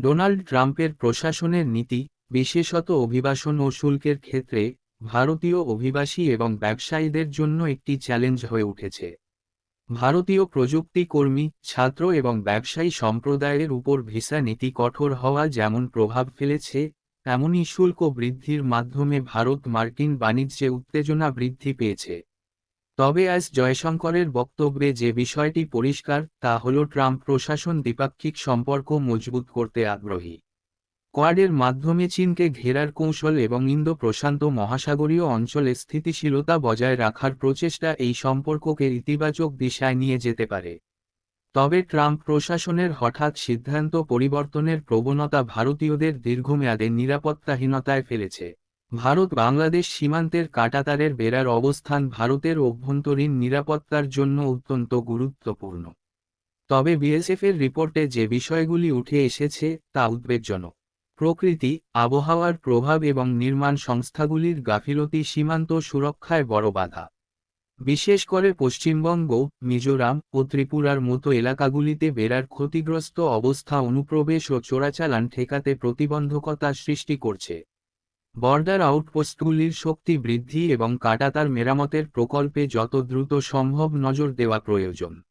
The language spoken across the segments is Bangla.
ডোনাল্ড ট্রাম্পের প্রশাসনের নীতি, বিশেষত অভিবাসন ও শুল্কের ক্ষেত্রে, ভারতীয় অভিবাসী এবং ব্যবসায়ীদের জন্য একটি চ্যালেঞ্জ হয়ে উঠেছে। ভারতীয় প্রযুক্তি কর্মী, ছাত্র এবং ব্যবসায়ী সম্প্রদায়ের উপর ভিসা নীতি কঠোর হওয়া যেমন প্রভাব ফেলেছে তেমনই শুল্ক বৃদ্ধির মাধ্যমে ভারত মার্কিন বাণিজ্যে উত্তেজনা বৃদ্ধি পেয়েছে। তবে আজ জয়শঙ্করের বক্তব্যে যে বিষয়টি পরিষ্কার, তা হল ট্রাম্প প্রশাসন দ্বিপাক্ষিক সম্পর্ক মজবুত করতে আগ্রহী। কোয়াডের মাধ্যমে চীনকে ঘেরার কৌশল এবং ইন্দো প্রশান্ত মহাসাগরীয় অঞ্চলে স্থিতিশীলতা বজায় রাখার প্রচেষ্টা এই সম্পর্ককে ইতিবাচক দিশায় নিয়ে যেতে পারে। তবে ট্রাম্প প্রশাসনের হঠাৎ সিদ্ধান্ত পরিবর্তনের প্রবণতা ভারতীয়দের দীর্ঘমেয়াদে নিরাপত্তাহীনতায় ফেলেছে। ভারত বাংলাদেশ সীমান্তের কাটাতারের বেড়ার অবস্থান ভারতের অভ্যন্তরীণ নিরাপত্তার জন্য অত্যন্ত গুরুত্বপূর্ণ। তবে বিএসএফের রিপোর্টে যে বিষয়গুলি উঠে এসেছে তা উদ্বেগজনক। প্রকৃতি, আবহাওয়ার প্রভাব এবং নির্মাণ সংস্থাগুলির গাফিলতি সীমান্ত সুরক্ষায় বড় বাধা। বিশেষ করে পশ্চিমবঙ্গ, মিজোরাম ও ত্রিপুরার মতো এলাকাগুলিতে বেড়ার ক্ষতিগ্রস্ত অবস্থা অনুপ্রবেশ ও চোরাচালান ঠেকাতে প্রতিবন্ধকতা সৃষ্টি করছে। বর্ডার আউটপোস্টগুলির শক্তি বৃদ্ধি এবং কাটাতার মেরামতের প্রকল্পে যত দ্রুত সম্ভব নজর দেওয়া প্রয়োজন।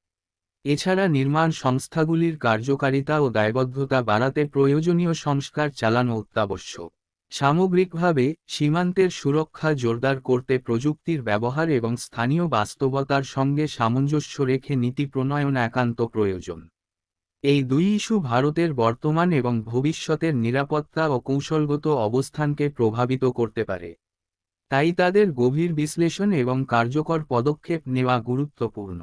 এছাড়া নির্মাণ সংস্থাগুলির কার্যকারিতা ও দায়বদ্ধতা বাড়াতে প্রয়োজনীয় সংস্কার চালানো অত্যাবশ্যক। সামগ্রিকভাবে, সীমান্তের সুরক্ষা জোরদার করতে প্রযুক্তির ব্যবহার এবং স্থানীয় বাস্তবতার সঙ্গে সামঞ্জস্য রেখে নীতি প্রণয়ন একান্ত প্রয়োজন। এই দুই ইস্যু ভারতের বর্তমান এবং ভবিষ্যতের নিরাপত্তা ও কৌশলগত অবস্থানকে প্রভাবিত করতে পারে। তাই তাদের গভীর বিশ্লেষণ এবং কার্যকর পদক্ষেপ নেওয়া গুরুত্বপূর্ণ।